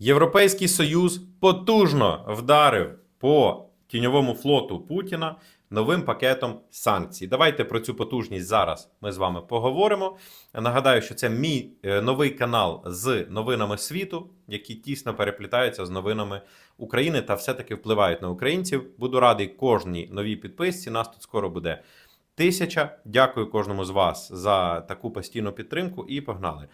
Європейський Союз потужно вдарив по тіньовому флоту Путіна новим пакетом санкцій. Давайте про цю потужність зараз ми з вами поговоримо. Нагадаю, що це мій е, новий канал з новинами світу, які тісно переплітаються з новинами України та все-таки впливають на українців. Буду радий кожній новій підписці. Нас тут скоро буде тисяча. Дякую кожному з вас за таку постійну підтримку і погнали.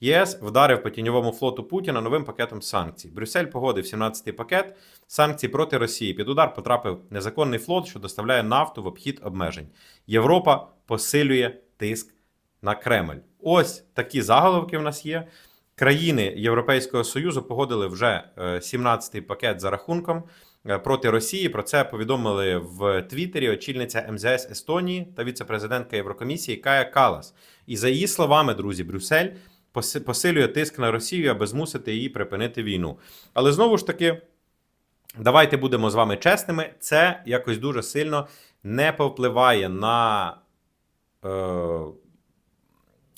ЄС вдарив по тіньовому флоту Путіна новим пакетом санкцій. Брюссель погодив 17-й пакет санкцій проти Росії. Під удар потрапив незаконний флот, що доставляє нафту в обхід обмежень. Європа посилює тиск на Кремль. Ось такі заголовки в нас є. Країни Європейського Союзу погодили вже е, 17-й пакет за рахунком е, проти Росії. Про це повідомили в Твіттері очільниця МЗС Естонії та віце-президентка Єврокомісії Кая Калас. І за її словами, друзі, Брюссель посилює тиск на Росію, аби змусити її припинити війну. Але знову ж таки, давайте будемо з вами чесними. Це якось дуже сильно не повпливає на е,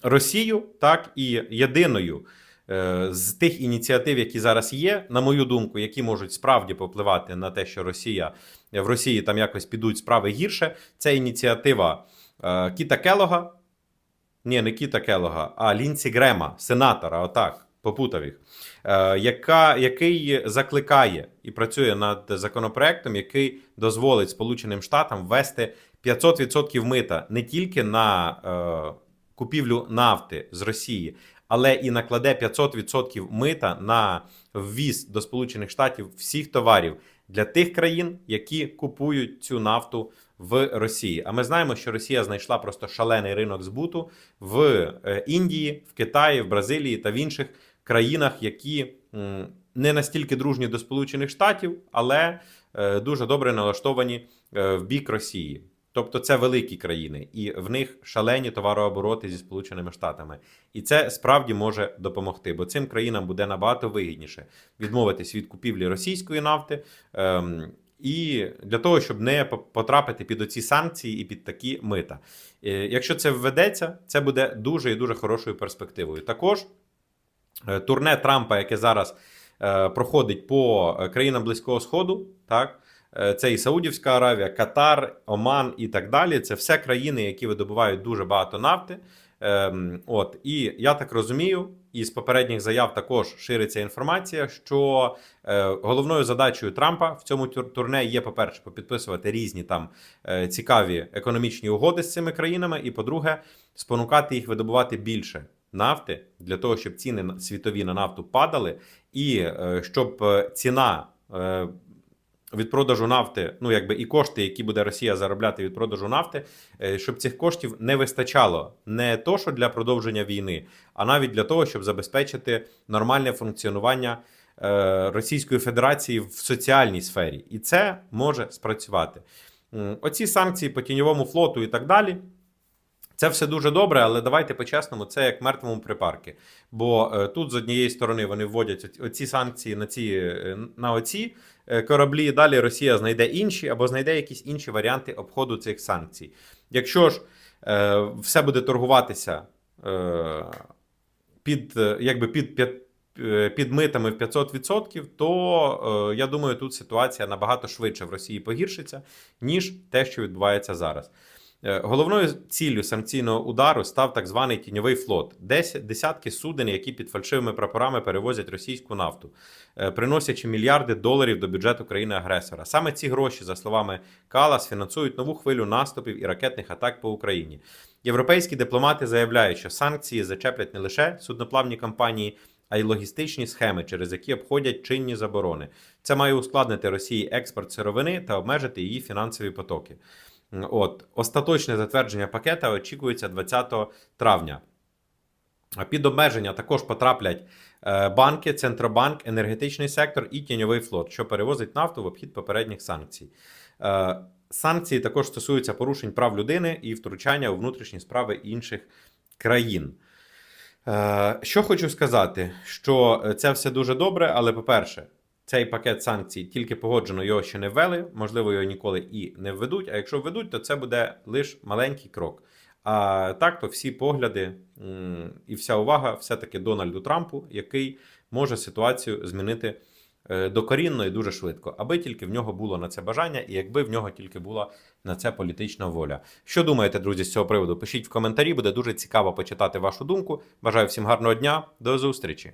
Росію, так і єдиною е, з тих ініціатив, які зараз є, на мою думку, які можуть справді повпливати на те, що Росія в Росії там якось підуть справи гірше. Це ініціатива е, Кіта Келога. Ні, не Кіта Келога, а Лінсі Грема, сенатора, отак, попутав їх, е, яка, який закликає і працює над законопроектом, який дозволить Сполученим Штатам ввести 500% мита не тільки на е, купівлю нафти з Росії, але і накладе 500% мита на ввіз до Сполучених Штатів всіх товарів для тих країн, які купують цю нафту в Росії. А ми знаємо, що Росія знайшла просто шалений ринок збуту в е, Індії, в Китаї, в Бразилії та в інших країнах, які не настільки дружні до Сполучених Штатів, але е, дуже добре налаштовані е, в бік Росії. Тобто це великі країни, і в них шалені товарообороти зі Сполученими Штатами. І це справді може допомогти, бо цим країнам буде набагато вигідніше відмовитись від купівлі російської нафти. Ем, і для того, щоб не по- потрапити під оці санкції і під такі мита. Е, Якщо це введеться, це буде дуже і дуже хорошою перспективою. Також е, турне Трампа, яке зараз е, проходить по е, країнам Близького Сходу, так. Е, Це і Саудівська Аравія, Катар, Оман і так далі. Це все країни, які видобувають дуже багато нафти. Ем, от і я так розумію, із попередніх заяв також шириться інформація, що е, головною задачею Трампа в цьому турне є, по-перше, попідписувати різні там е, цікаві економічні угоди з цими країнами, і по-друге, спонукати їх видобувати більше нафти для того, щоб ціни світові на нафту падали, і щоб ціна. Від продажу нафти, ну якби і кошти, які буде Росія заробляти від продажу нафти, е, щоб цих коштів не вистачало не то, що для продовження війни, а навіть для того, щоб забезпечити нормальне функціонування е, Російської Федерації в соціальній сфері, і це може спрацювати. Оці санкції по тіньовому флоту і так далі. Це все дуже добре, але давайте по-чесному, це як мертвому припарки. Бо е, тут з однієї сторони вони вводять оці- санкції на ці е, на оці е, кораблі. Далі Росія знайде інші або знайде якісь інші варіанти обходу цих санкцій. Якщо ж е, все буде торгуватися е, під, якби під, п'ят- е, під митами в 500%, то е, я думаю, тут ситуація набагато швидше в Росії погіршиться, ніж те, що відбувається зараз. Е, Головною ціллю санкційного удару став так званий тіньовий флот, Десь десятки суден, які під фальшивими прапорами перевозять російську нафту, е, приносячи мільярди доларів до бюджету країни-агресора. Саме ці гроші, за словами Калас, фінансують нову хвилю наступів і ракетних атак по Україні. Європейські дипломати заявляють, що санкції зачеплять не лише судноплавні компанії, а й логістичні схеми, через які обходять чинні заборони. Це має ускладнити Росії експорт сировини та обмежити її фінансові потоки. От остаточне затвердження пакета очікується 20 травня. Під обмеження також потраплять е, банки, центробанк, енергетичний сектор і тіньовий флот, що перевозить нафту в обхід попередніх санкцій. Е, Санкції також стосуються порушень прав людини і втручання у внутрішні справи інших країн. Е, Що хочу сказати, що це все дуже добре, але по-перше, цей пакет санкцій тільки погоджено, його ще не ввели, можливо, його ніколи і не введуть. А якщо введуть, то це буде лише маленький крок. А так, то всі погляди і вся увага все-таки Дональду Трампу, який може ситуацію змінити е, докорінно і дуже швидко, аби тільки в нього було на це бажання, і якби в нього тільки була на це політична воля. Що думаєте, друзі, з цього приводу? Пишіть в коментарі, буде дуже цікаво почитати вашу думку. Бажаю всім гарного дня, до зустрічі!